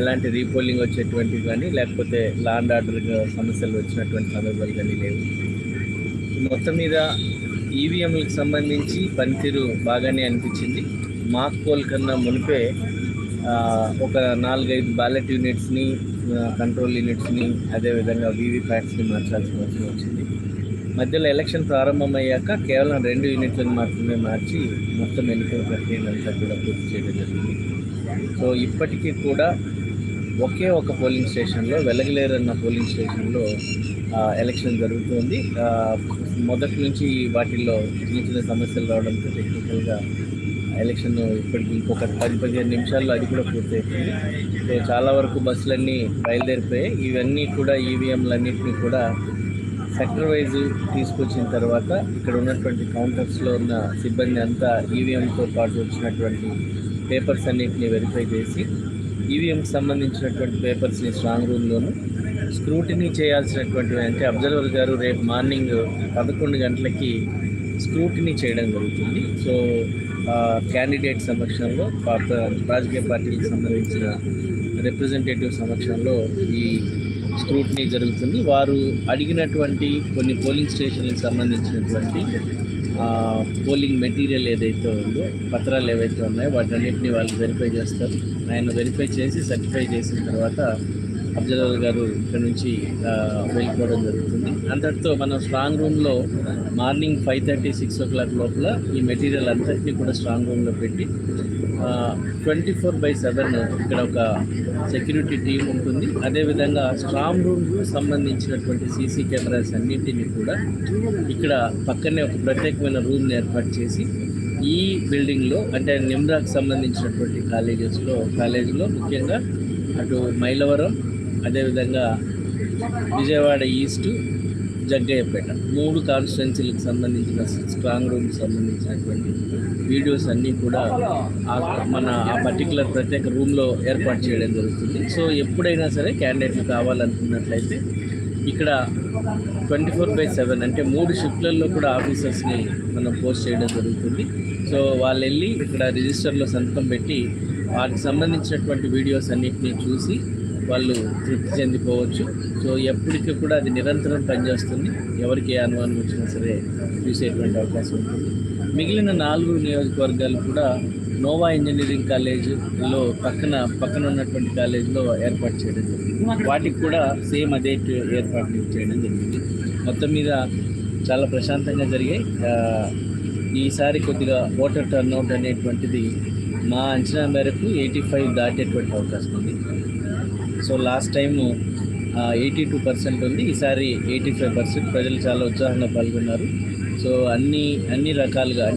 ఎలాంటి రీపోలింగ్ వచ్చేటువంటివి కానీ లేకపోతే లాండ్ ఆర్డర్ సమస్యలు వచ్చినటువంటి సందర్భాలు కానీ లేవు. మొత్తం మీద ఈవీఎంలకు సంబంధించి పనితీరు బాగానే అనిపించింది. మాక్ పోల్ కన్నా మునిపే ఒక నాలుగైదు బ్యాలెట్ యూనిట్స్ని కంట్రోల్ యూనిట్స్ని అదేవిధంగా వీవీప్యాట్స్ని మార్చాల్సిన అవసరం వచ్చింది. మధ్యలో ఎలక్షన్ ప్రారంభమయ్యాక కేవలం రెండు యూనిట్లను మాత్రమే మార్చి మొత్తం ఎన్నికల ప్రక్రియను అంతా కూడా పూర్తి చేయడం జరిగింది. సో ఇప్పటికీ కూడా ఒకే ఒక పోలింగ్ స్టేషన్లో వెలగలేరు అన్న పోలింగ్ స్టేషన్లో ఎలక్షన్ జరుగుతుంది. మొదటి నుంచి వాటిల్లో చిన్న చిన్న సమస్యలు రావడంతో టెక్నికల్గా ఎలక్షన్ ఇప్పటికి ఇంకొక పది పదిహేను నిమిషాల్లో అది కూడా పూర్తయిపోయింది. సో చాలా వరకు బస్సులన్నీ బయలుదేరిపోయాయి. ఇవన్నీ కూడా ఈవీఎంలన్నింటినీ కూడా సెక్టర్ వైజ్ తీసుకొచ్చిన తర్వాత ఇక్కడ ఉన్నటువంటి కౌంటర్స్లో ఉన్న సిబ్బంది అంతా ఈవీఎంతో పాటు వచ్చినటువంటి పేపర్స్ అన్నింటినీ వెరిఫై చేసి ఈవీఎంకి సంబంధించినటువంటి పేపర్స్ని స్ట్రాంగ్ రూమ్లోను స్క్రూటినీ చేయాల్సినటువంటివి అంటే అబ్జర్వర్ గారు రేపు మార్నింగ్ పదకొండు గంటలకి స్క్రూటినీ చేయడం జరుగుతుంది. సో క్యాండిడేట్ సమక్షంలో పాత రాజకీయ పార్టీకి సంబంధించిన రిప్రజెంటేటివ్ సమక్షంలో ఈ స్క్రూటినీ జరుగుతుంది. వారు అడిగినటువంటి కొన్ని పోలింగ్ స్టేషన్లకు సంబంధించినటువంటి పోలింగ్ మెటీరియల్ ఏదైతే ఉందో పత్రాలు ఏవైతే ఉన్నాయో వాటన్నిటిని వాళ్ళు వెరిఫై చేస్తారు. ఆయన వెరిఫై చేసి సర్టిఫై చేసిన తర్వాత అబ్జర్వర్ గారు ఇక్కడ నుంచి వెళ్ళిపోవడం జరుగుతుంది. అంతటితో మనం స్ట్రాంగ్ రూమ్లో morning five thirty six o'clock లోపల ఈ మెటీరియల్ అంతటినీ కూడా స్ట్రాంగ్ రూమ్లో పెట్టి ట్వంటీ ఫోర్ బై సెవెన్ ఇక్కడ ఒక సెక్యూరిటీ టీం ఉంటుంది. అదేవిధంగా స్ట్రాంగ్ రూమ్కు సంబంధించినటువంటి సీసీ కెమెరాస్ అన్నింటినీ కూడా ఇక్కడ పక్కనే ఒక ప్రత్యేకమైన రూమ్ని ఏర్పాటు చేసి ఈ బిల్డింగ్లో అంటే నిమ్రాకు సంబంధించినటువంటి కాలేజెస్లో కాలేజీలో ముఖ్యంగా అటు మైలవరం అదేవిధంగా విజయవాడ ఈస్ట్ జగ్గయ్యపేట మూడు కాన్స్టిట్యున్సీలకు సంబంధించిన స్ట్రాంగ్ రూమ్కి సంబంధించినటువంటి వీడియోస్ అన్నీ కూడా మన ఆ పర్టికులర్ ప్రత్యేక రూమ్లో ఏర్పాటు చేయడం జరుగుతుంది. సో ఎప్పుడైనా సరే క్యాండిడేట్లు కావాలనుకున్నట్లయితే ఇక్కడ ట్వంటీ ఫోర్ బై సెవెన్ అంటే మూడు షిఫ్ట్లలో కూడా ఆఫీసర్స్ని మనం పోస్ట్ చేయడం జరుగుతుంది. సో వాళ్ళు వెళ్ళి ఇక్కడ రిజిస్టర్లో సంతకం పెట్టి వాటికి సంబంధించినటువంటి వీడియోస్ అన్నింటినీ చూసి వాళ్ళు తృప్తి చెందిపోవచ్చు. సో ఎప్పటికీ కూడా అది నిరంతరం పనిచేస్తుంది. ఎవరికి ఏ అనుమానం వచ్చినా సరే చూసేటువంటి అవకాశం ఉంటుంది. మిగిలిన నాలుగు నియోజకవర్గాలు కూడా నోవా ఇంజనీరింగ్ కాలేజీలో పక్కన పక్కన ఉన్నటువంటి కాలేజీలో ఏర్పాటు చేయడం జరిగింది. వాటికి కూడా సేమ్ అదే ఏర్పాట్లు చేయడం జరిగింది. మొత్తం మీద చాలా ప్రశాంతంగా జరిగాయి. ఈసారి కొద్దిగా ఓటర్ టర్న్అవుట్ అనేటువంటిది మా అంచనా మేరకు ఎయిటీ ఫైవ్ దాటేటువంటి అవకాశం ఉంది. So last time eighty two percent ఉంది. ఈసారి ఎయిటీ ఫైవ్ పర్సెంట్ ప్రజలు చాలా ఉత్సాహంగా పాల్గొన్నారు. సో అన్ని అన్ని రకాలుగా